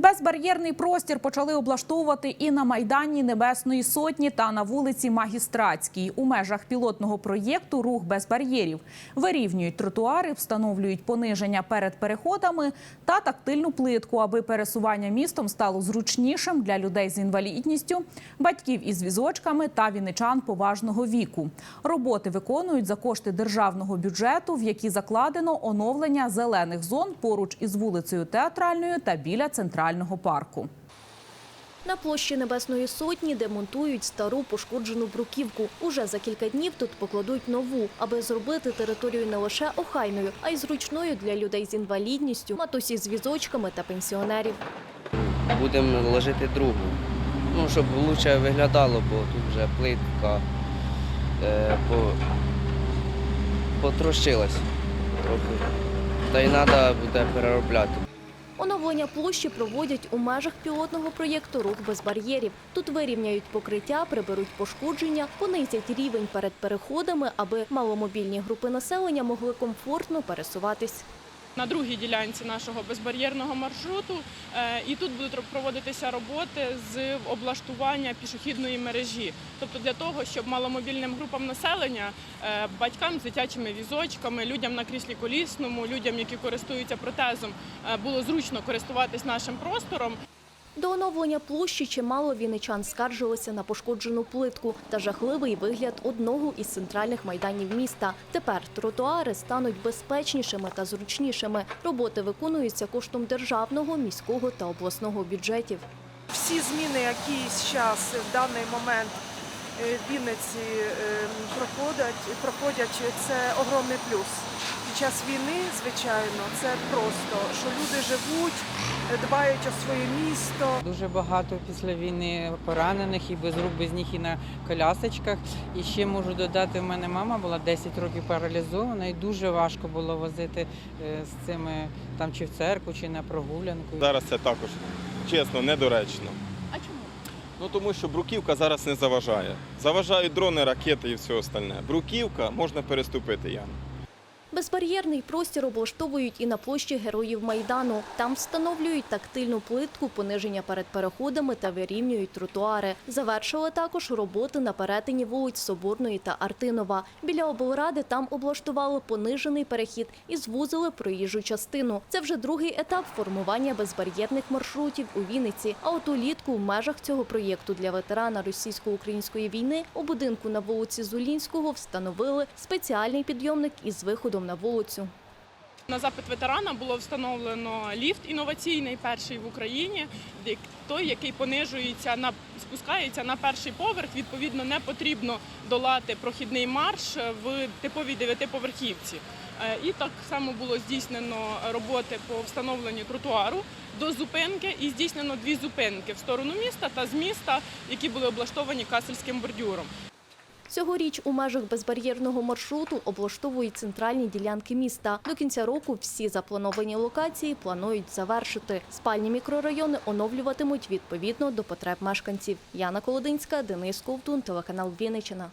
Безбар'єрний простір почали облаштовувати і на майдані Небесної Сотні та на вулиці Магістратській. У межах пілотного проєкту Рух без бар'єрів вирівнюють тротуари, встановлюють пониження перед переходами та тактильну плитку, аби пересування містом стало зручнішим для людей з інвалідністю, батьків із візочками та віничан поважного віку. Роботи виконують за кошти державного бюджету, в які закладено оновлення зелених зон поруч із вулицею Театральною та біля центрального парку. На площі Небесної Сотні демонтують стару пошкоджену бруківку. Уже за кілька днів тут покладуть нову, аби зробити територію не лише охайною, а й зручною для людей з інвалідністю, матусі з візочками та пенсіонерів. будемо ложити другу. Ну, щоб краще виглядало, бо тут вже плитка е, по, потрощилась трохи. Та й треба буде переробляти. Оновлення площі проводять у межах пілотного проєкту Рух без бар'єрів. Тут вирівняють покриття, приберуть пошкодження, понизять рівень перед переходами, аби маломобільні групи населення могли комфортно пересуватись. На другій ділянці нашого безбар'єрного маршруту. Е, І тут будуть проводитися роботи з облаштування пішохідної мережі. Тобто для того, щоб маломобільним групам населення, е, батькам з дитячими візочками, людям на кріслі колісному, людям, які користуються протезом, е, було зручно користуватись нашим простором. До оновлення площі чимало віничан скаржилися на пошкоджену плитку та жахливий вигляд одного із центральних майданів міста. Тепер тротуари стануть безпечнішими та зручнішими. Роботи виконуються коштом державного, міського та обласного бюджетів. всі зміни, які зараз в даний момент е, в Вінниці е, проходять, проходять, це огромний плюс. Час війни, звичайно, це просто, що люди живуть, е, дбають о своє місто. Дуже багато після війни поранених і без рук, без ніг і на колясочках. І ще можу додати, в мене мама була 10 років паралізована, і дуже важко було возити е, з цими там чи в церкву, чи на прогулянку. Зараз це також чесно, недоречно. А чому? Ну тому що бруківка зараз не заважає. Заважають дрони, ракети і все остальне. Бруківка можна переступити яму. Безбар'єрний простір облаштовують і на площі Героїв Майдану. Там встановлюють тактильну плитку, пониження перед переходами та вирівнюють тротуари. Завершили також роботи на перетині вулиць Соборної та Артинова. Біля облради там облаштували понижений перехід і звузили проїжджу частину. Це вже другий етап формування безбар'єрних маршрутів у Вінниці. А от улітку в межах цього проєкту для ветерана російсько-української війни у будинку на вулиці Зулінського встановили спеціальний підйомник із виходом на вулицю. На запит ветерана було встановлено ліфт інноваційний, перший в Україні, той, який понижується на спускається на перший поверх. Відповідно, не потрібно долати прохідний марш в типовій дев'ятиповерхівці. Е, І так само було здійснено роботи по встановленню тротуару до зупинки, і здійснено дві зупинки в сторону міста та з міста, які були облаштовані касельським бордюром. Цьогоріч у межах безбар'єрного маршруту облаштовують центральні ділянки міста. До кінця року всі заплановані локації планують завершити. Спальні мікрорайони оновлюватимуть відповідно до потреб мешканців. Яна Колодинська, Денис Ковтун, телеканал Вінниччина.